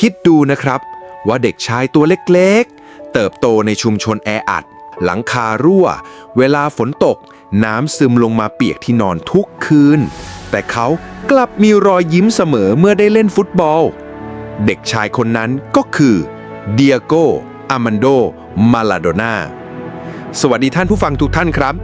คิดดูนะครับ ว่าเด็กชายตัวเล็กๆ เติบโตในชุมชนแออัด หลังคารั่ว เวลาฝนตก น้ำซึมลงมาเปียกที่นอนทุกคืน แต่เขากลับมีรอยยิ้มเสมอเมื่อได้เล่นฟุตบอล เด็กชายคนนั้นก็คือเดียโกอามันโด มาลาโดนาสวัสดีท่านผู้ฟังทุกท่านครับ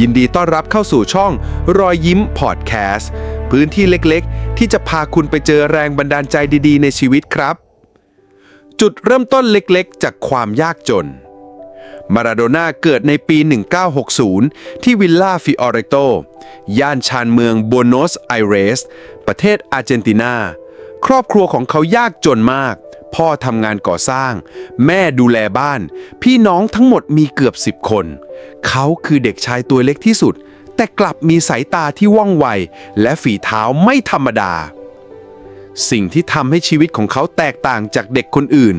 ยินดีต้อนรับเข้าสู่ช่องรอยยิ้มพอดแคสต์ พื้นที่เล็กๆ ที่จะพาคุณไปเจอแรงบันดาลใจดีๆ ในชีวิตครับ จุดเริ่มต้นเล็กๆ จากความยากจน มาราโดน่าเกิดในปี 1960 ที่วิลล่าฟิออเรโต ย่านชานเมืองโบโนสไอเรส ประเทศอาร์เจนตินา ครอบครัวของเขายากจนมากพ่อทำงานก่อสร้าง แม่ดูแลบ้าน พี่น้องทั้งหมดมีเกือบ10คน เขาคือเด็กชายตัวเล็กที่สุด แต่กลับมีสายตาที่ว่องไว และฝีเท้าไม่ธรรมดา สิ่งที่ทำให้ชีวิตของเขาแตกต่างจากเด็กคนอื่น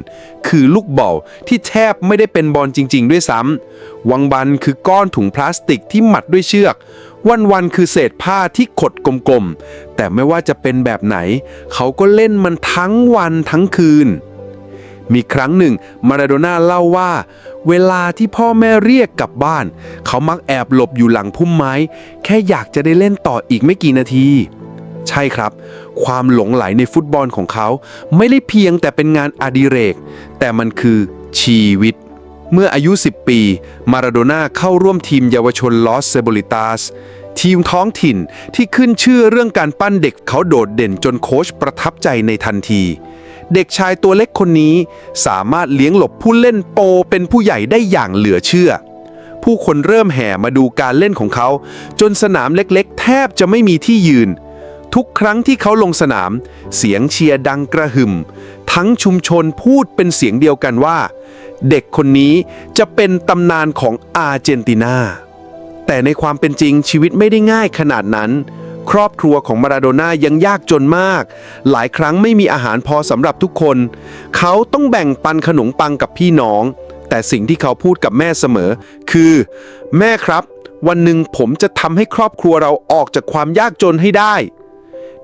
คือลูกบอลที่แทบไม่ได้เป็นบอลจริง ๆ ด้วยซ้ำวังบันคือก้อนถุงพลาสติกที่มัดด้วยเชือก วันๆคือเศษผ้าที่ขดกลมๆ แต่ไม่ว่าจะเป็นแบบไหน เขาก็เล่นมันทั้งวันทั้งคืน มีครั้งหนึ่งมาราโดน่าเล่าว่า เวลาที่พ่อแม่เรียกกลับบ้าน เขามักแอบหลบอยู่หลังพุ่มไม้ แค่อยากจะได้เล่นต่ออีกไม่กี่นาที ใช่ครับ ความหลงไหลในฟุตบอลของเขา ไม่ได้เพียงแต่เป็นงานอดิเรก แต่มันคือชีวิต เมื่ออายุ 10 ปี มาราโดน่าเข้าร่วมทีมเยาวชนลอสเซโบลิตาสทีมท้องถิ่นที่ขึ้นชื่อเรื่องการปั้นเด็กเขาโดดเด่นจนโค้ชประทับใจในทันที เด็กชายตัวเล็กคนนี้ สามารถเลี้ยงหลบผู้เล่นโปเป็นผู้ใหญ่ได้อย่างเหลือเชื่อ ผู้คนเริ่มแห่มาดูการเล่นของเขา จนสนามเล็กๆ แทบจะไม่มีที่ยืน ทุกครั้งที่เขาลงสนาม เสียงเชียร์ดังกระหึ่ม ทั้งชุมชนพูดเป็นเสียงเดียวกันว่า เด็กคนนี้จะเป็นตำนานของอาร์เจนตินาแต่ในความเป็นจริงชีวิตไม่ได้ง่ายขนาดนั้น ครอบครัวของมาราโดน่ายังยากจนมาก หลายครั้งไม่มีอาหารพอสำหรับทุกคน เขาต้องแบ่งปันขนมปังกับพี่น้อง แต่สิ่งที่เขาพูดกับแม่เสมอ คือ แม่ครับ วันหนึ่งผมจะทำให้ครอบครัวเราออกจากความยากจนให้ได้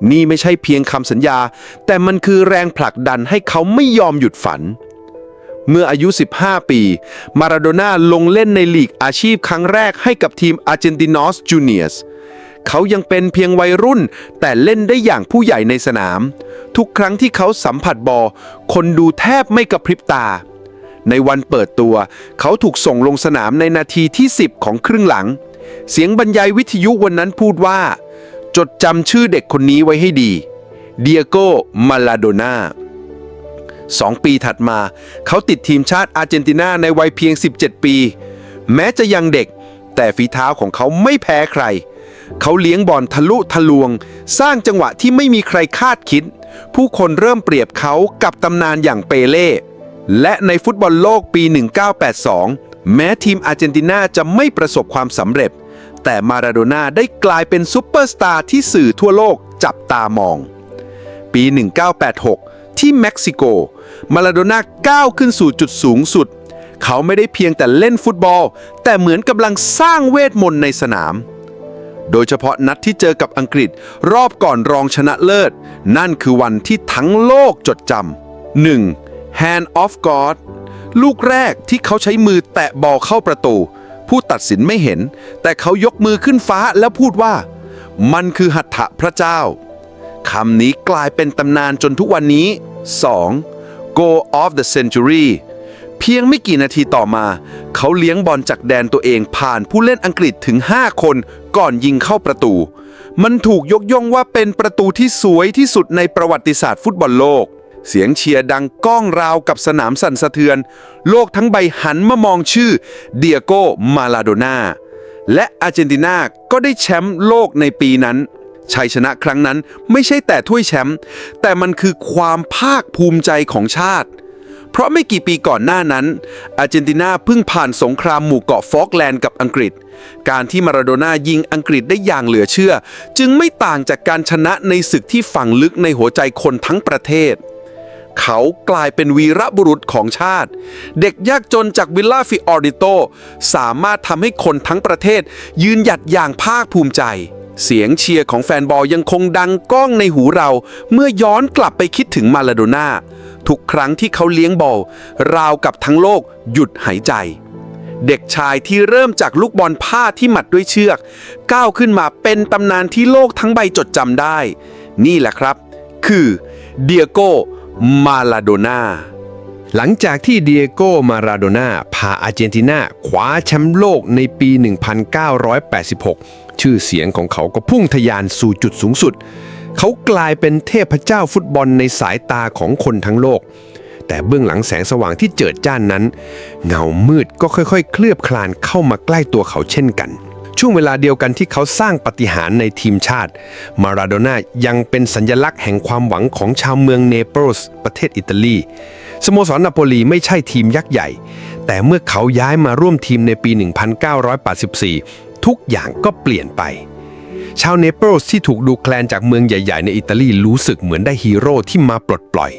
นี่ไม่ใช่เพียงคำสัญญา แต่มันคือแรงผลักดันให้เขาไม่ยอมหยุดฝันเมื่ออายุ 15 ปี มาราโดน่าลงเล่นในลีกอาชีพครั้งแรกให้กับทีมอาร์เจนตินอสจูเนียส เขายังเป็นเพียงวัยรุ่น แต่เล่นได้อย่างผู้ใหญ่ในสนาม ทุกครั้งที่เขาสัมผัสบอลคนดูแทบไม่กระพริบตา ในวันเปิดตัว เขาถูกส่งลงสนามในนาทีที่ 10 ของครึ่งหลัง เสียงบรรยายวิทยุวันนั้นพูดว่า จดจำชื่อเด็กคนนี้ไว้ให้ดีเดียโกมาลาโดนาสองปีถัดมา เขาติดทีมชาติอาร์เจนตินาในวัยเพียง 17 ปี แม้จะยังเด็ก แต่ฝีเท้าของเขาไม่แพ้ใคร เขาเลี้ยงบอลทะลุทะลวง สร้างจังหวะที่ไม่มีใครคาดคิด ผู้คนเริ่มเปรียบเขากับตำนานอย่างเปเล่ และในฟุตบอลโลกปี 1982 แม้ทีมอาร์เจนตินาจะไม่ประสบความสำเร็จ แต่มาราโดน่าได้กลายเป็นซูเปอร์สตาร์ที่สื่อทั่วโลกจับตามอง ปี 1986 ที่เม็กซิโก มาลาโดน่าก้าวขึ้นสู่จุดสูงสุด เขาไม่ได้เพียงแต่เล่นฟุตบอล แต่เหมือนกำลังสร้างเวทมนต์ในสนาม โดยเฉพาะนัดที่เจอกับอังกฤษ รอบก่อนรองชนะเลิศ นั่นคือวันที่ทั้งโลกจดจำ 1. Hand of God ลูกแรกที่เขาใช้มือแตะบอลเข้าประตู ผู้ตัดสินไม่เห็น แต่เขายกมือขึ้นฟ้าแล้วพูดว่า มันคือหัตถะพระเจ้าคำนี้กลายเป็นตำนานจนทุกวันนี้ 2. Go of the Century เพียงไม่กี่นาทีต่อมา เขาเลี้ยงบอลจากแดนตัวเองผ่านผู้เล่นอังกฤษถึง 5 คนก่อนยิงเข้าประตู มันถูกยกย่องว่าเป็นประตูที่สวยที่สุดในประวัติศาสตร์ฟุตบอลโลก เสียงเชียร์ดังก้องราวกับสนามสั่นสะเทือน โลกทั้งใบหันมามองชื่อเดียโกมาลาโดนาและอาร์เจนตินาก็ได้แชมป์โลกในปีนั้นชัยชนะครั้งนั้นไม่ใช่แต่ถ้วยแชมป์แต่มันคือความภาคภูมิใจของชาติ ราะไม่กี่ปีก่อนหน้านั้น อาร์เจนตินาเพิ่งผ่านสงครามหมู่เกาะฟอกแลนด์กับอังกฤษ การที่มาราโดน่ายิงอังกฤษได้อย่างเหลือเชื่อ จึงไม่ต่างจากการชนะในศึกที่ฝังลึกในหัวใจคนทั้งประเทศ เขากลายเป็นวีรบุรุษของชาติ เด็กยากจนจากวิลล่าฟิออริโต สามารถทำให้คนทั้งประเทศยืนหยัดอย่างภาคภูมิใจ เสียงเชียร์ของแฟนบอลยังคงดังก้องในหูเรา เมื่อย้อนกลับไปคิดถึงมาลาโดน่าทุกครั้งที่เขาเลี้ยงบอลราวกับทั้งโลกหยุดหายใจ เด็กชายที่เริ่มจากลูกบอลผ้าที่หมัดด้วยเชือก ก้าวขึ้นมาเป็นตำนานที่โลกทั้งใบจดจำได้ นี่แหละครับ คือเดียโกมาลาโดน่าหลังจากที่เดียโกมาราโดน่าพาอาร์เจนตินาคว้าแชมป์โลกในปี 1986 ชื่อเสียงของเขาก็พุ่งทะยานสู่จุดสูงสุด เขากลายเป็นเทพเจ้าฟุตบอลในสายตาของคนทั้งโลก แต่เบื้องหลังแสงสว่างที่เจิดจ้านนั้น เงามืดก็ค่อยๆ เคลือบคลานเข้ามาใกล้ตัวเขาเช่นกัน ช่วงเวลาเดียวกันที่เขาสร้างปาฏิหารย์ในทีมชาติ มาราโดน่ายังเป็นสัญลักษณ์แห่งความหวังของชาวเมืองเนเปิลส์ประเทศอิตาลีสโมสรนาโปลีไม่ใช่ทีมยักษ์ใหญ่ แต่เมื่อเขาย้ายมาร่วมทีมในปี 1984 ทุกอย่างก็เปลี่ยนไป ชาวเนเปิลส์ที่ถูกดูแคลนจากเมืองใหญ่ ๆ ในอิตาลีรู้สึกเหมือนได้ฮีโร่ที่มาปลดปล่อย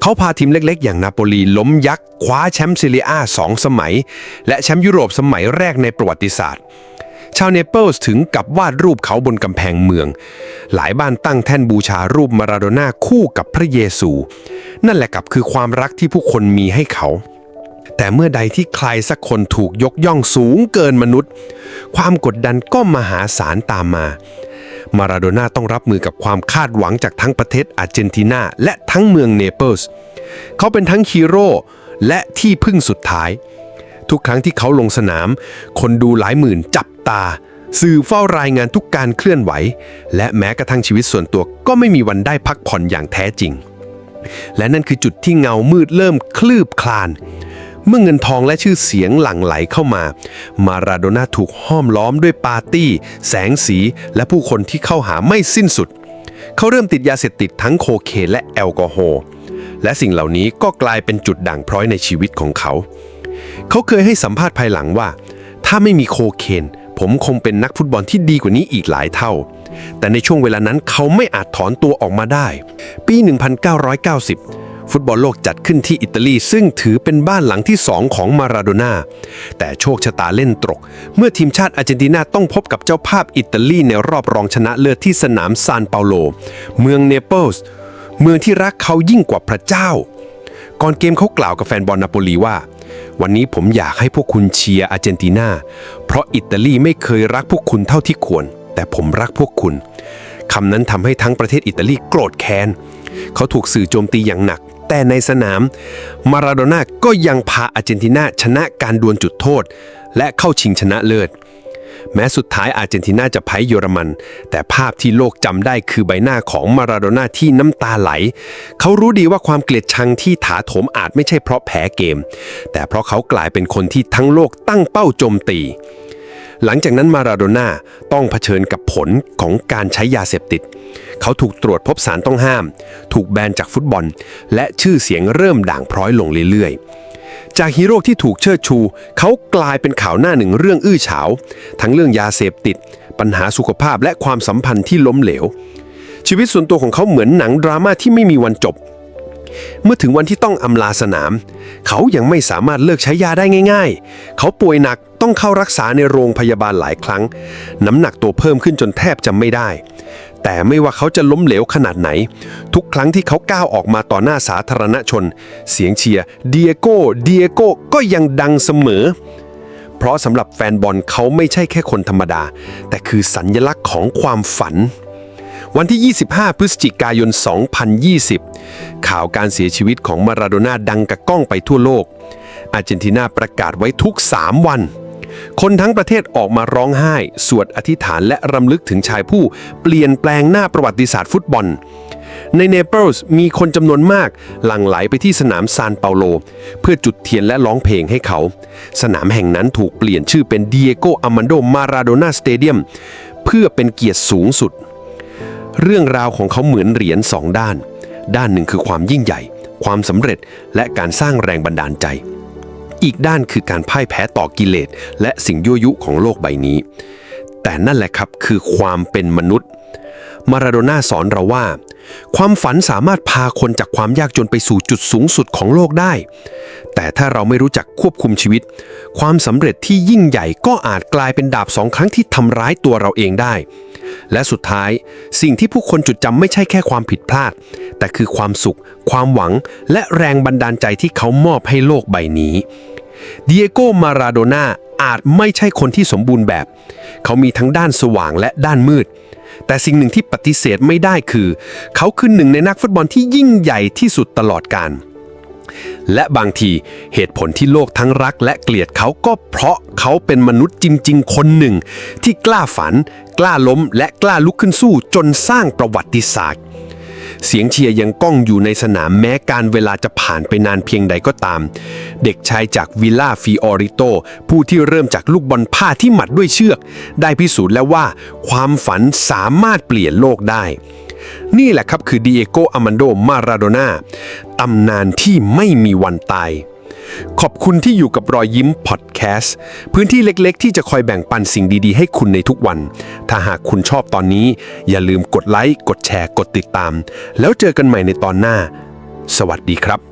เขาพาทีมเล็กๆ อย่างนาโปลีล้มยักษ์คว้าแชมป์ซีเรียอาสองสมัย และแชมป์ยุโรปสมัยแรกในประวัติศาสตร์ชาวเนเปิลส์ถึงกับวาดรูปเขาบนกำแพงเมือง หลายบ้านตั้งแท่นบูชารูปมาราโดน่าคู่กับพระเยซู นั่นแหละกับคือความรักที่ผู้คนมีให้เขา แต่เมื่อใดที่ใครสักคนถูกยกย่องสูงเกินมนุษย์ ความกดดันก็มหาศาลตามมา มาราโดน่าต้องรับมือกับความคาดหวังจากทั้งประเทศอาร์เจนตินาและทั้งเมืองเนเปิลส์เขาเป็นทั้งฮีโร่และที่พึ่งสุดท้าย ทุกครั้งที่เขาลงสนาม คนดูหลายหมื่นจับตา สื่อเฝ้ารายงานทุกการเคลื่อนไหว และแม้กระทั่งชีวิตส่วนตัวก็ไม่มีวันได้พักผ่อนอย่างแท้จริง และนั่นคือจุดที่เงามืดเริ่มคลืบคลาน เมื่อเงินทองและชื่อเสียงหลั่งไหลเข้ามา มาราโดน่าถูกห้อมล้อมด้วยปาร์ตี้ แสงสี และผู้คนที่เข้าหาไม่สิ้นสุด เขาเริ่มติดยาเสพติดทั้งโคเคนและแอลกอฮอล์และสิ่งเหล่านี้ก็กลายเป็นจุดด่างพร้อยในชีวิตของเขา เขาเคยให้สัมภาษณ์ภายหลังว่า ถ้าไม่มีโคเคนผมคงเป็นนักฟุตบอลที่ดีกว่านี้อีกหลายเท่า แต่ในช่วงเวลานั้นเขาไม่อาจถอนตัวออกมาได้ ปี 1990 ฟุตบอลโลกจัดขึ้นที่อิตาลี ซึ่งถือเป็นบ้านหลังที่สองของมาราโดน่าแต่โชคชะตาเล่นตรกเมื่อทีมชาติอาร์เจนตินาต้องพบกับเจ้าภาพอิตาลีในรอบรองชนะเลิศที่สนามซานเปาโล เมืองเนเปิลส์เมืองที่รักเขายิ่งกว่าพระเจ้า ก่อนเกมเขากล่าวกับแฟนบอลนาโปลีว่า วันนี้ผมอยากให้พวกคุณเชียร์อาร์เจนตินาเพราะอิตาลีไม่เคยรักพวกคุณเท่าที่ควร แต่ผมรักพวกคุณคำนั้นทำให้ทั้งประเทศอิตาลีโกรธแค้น เขาถูกสื่อโจมตีอย่างหนัก แต่ในสนามมาราโดน่าก็ยังพาอาร์เจนตินาชนะการดวลจุดโทษ และเข้าชิงชนะเลิศ แม้สุดท้ายอาร์เจนตินาจะแพ้เยอรมัน แต่ภาพที่โลกจำได้คือใบหน้าของมาราโดน่าที่น้ำตาไหล เขารู้ดีว่าความเกลียดชังที่ถาโถมอาจไม่ใช่เพราะแพ้เกม แต่เพราะเขากลายเป็นคนที่ทั้งโลกตั้งเป้าโจมตี หลังจากนั้นมาราโดน่าต้องเผชิญกับผลของการใช้ยาเสพติด เขาถูกตรวจพบสารต้องห้าม ถูกแบนจากฟุตบอล และชื่อเสียงเริ่มด่างพร้อยลงเรื่อยๆ จากฮีโร่ที่ถูกเชิดชู เขากลายเป็นข่าวหน้าหนึ่งเรื่องอื้อฉาว ทั้งเรื่องยาเสพติด ปัญหาสุขภาพและความสัมพันธ์ที่ล้มเหลว ชีวิตส่วนตัวของเขาเหมือนหนังดราม่าที่ไม่มีวันจบเมื่อถึงวันที่ต้องอำลาสนาม เขายังไม่สามารถเลิกใช้ยาได้ง่าย ๆ เขาป่วยหนัก ต้องเข้ารักษาในโรงพยาบาลหลายครั้ง น้ำหนักตัวเพิ่มขึ้นจนแทบจะไม่ได้ แต่ไม่ว่าเขาจะล้มเหลวขนาดไหน ทุกครั้งที่เขาก้าวออกมาต่อหน้าสาธารณชน เสียงเชียร์เดียโก้เดียโก้ก็ยังดังเสมอ เพราะสำหรับแฟนบอลเขาไม่ใช่แค่คนธรรมดา แต่คือสัญญลักษณ์ของความฝันวันที่ 25 พฤศจิกายน 2020 ข่าวการเสียชีวิตของมาราโดน่าดังกระก้องไปทั่วโลก อาร์เจนตินาประกาศไว้ทุก 3 วัน คนทั้งประเทศออกมาร้องไห้ สวดอธิษฐานและรำลึกถึงชายผู้เปลี่ยนแปลงหน้าประวัติศาสตร์ฟุตบอล ในเนเปิลส์มีคนจำนวนมาก หลั่งไหลไปที่สนามซานเปาโล เพื่อจุดเทียนและร้องเพลงให้เขา สนามแห่งนั้นถูกเปลี่ยนชื่อเป็นเดียโกอามันโดมาราโดน่าสเตเดียมเพื่อเป็นเกียรติสูงสุด เรื่องราวของเขาเหมือนเหรียญสองด้าน ด้านหนึ่งคือความยิ่งใหญ่ ความสำเร็จและการสร้างแรงบันดาลใจ อีกด้านคือการพ่ายแพ้ต่อกิเลสและสิ่งยั่วยุของโลกใบนี้ แต่นั่นแหละครับคือความเป็นมนุษย์ มาราโดน่าสอนเราว่า ความฝันสามารถพาคนจากความยากจนไปสู่จุดสูงสุดของโลกได้ แต่ถ้าเราไม่รู้จักควบคุมชีวิต ความสำเร็จที่ยิ่งใหญ่ก็อาจกลายเป็นดาบสองครั้งที่ทำร้ายตัวเราเองได้ และสุดท้ายสิ่งที่ผู้คนจดจำไม่ใช่แค่ความผิดพลาด แต่คือความสุข ความหวัง และแรงบันดาลใจที่เขามอบให้โลกใบนี้ เดียโกมาราโดนาอาจไม่ใช่คนที่สมบูรณ์แบบ เขามีทั้งด้านสว่างและด้านมืด แต่สิ่งหนึ่งที่ปฏิเสธไม่ได้คือ เขาคือหนึ่งในนักฟุตบอลที่ยิ่งใหญ่ที่สุดตลอดกาลและบางทีเหตุผลที่โลกทั้งรักและเกลียดเขาก็เพราะเขาเป็นมนุษย์จริง ๆ คนหนึ่ง ที่กล้าฝัน กล้าล้มและกล้าลุกขึ้นสู้จนสร้างประวัติศาสตร์ เสียงเชียร์ยังก้องอยู่ในสนามแม้การเวลาจะผ่านไปนานเพียงใดก็ตาม เด็กชายจากวิลล่าฟิออริโตผู้ที่เริ่มจากลูกบอลผ้าที่หมัดด้วยเชือก ได้พิสูจน์แล้วว่า ความฝันสามารถเปลี่ยนโลกได้ นี่แหละครับคือดิเอโกอามันโดมาราโดน่าตำนานที่ไม่มีวันตาย ขอบคุณที่อยู่กับรอยยิ้มพอดแคสต์พื้นที่เล็กๆ ที่จะคอยแบ่งปันสิ่งดีๆ ให้คุณในทุกวัน ถ้าหากคุณชอบตอนนี้ อย่าลืมกดไลค์ กดแชร์ กดติดตาม แล้วเจอกันใหม่ในตอนหน้า สวัสดีครับ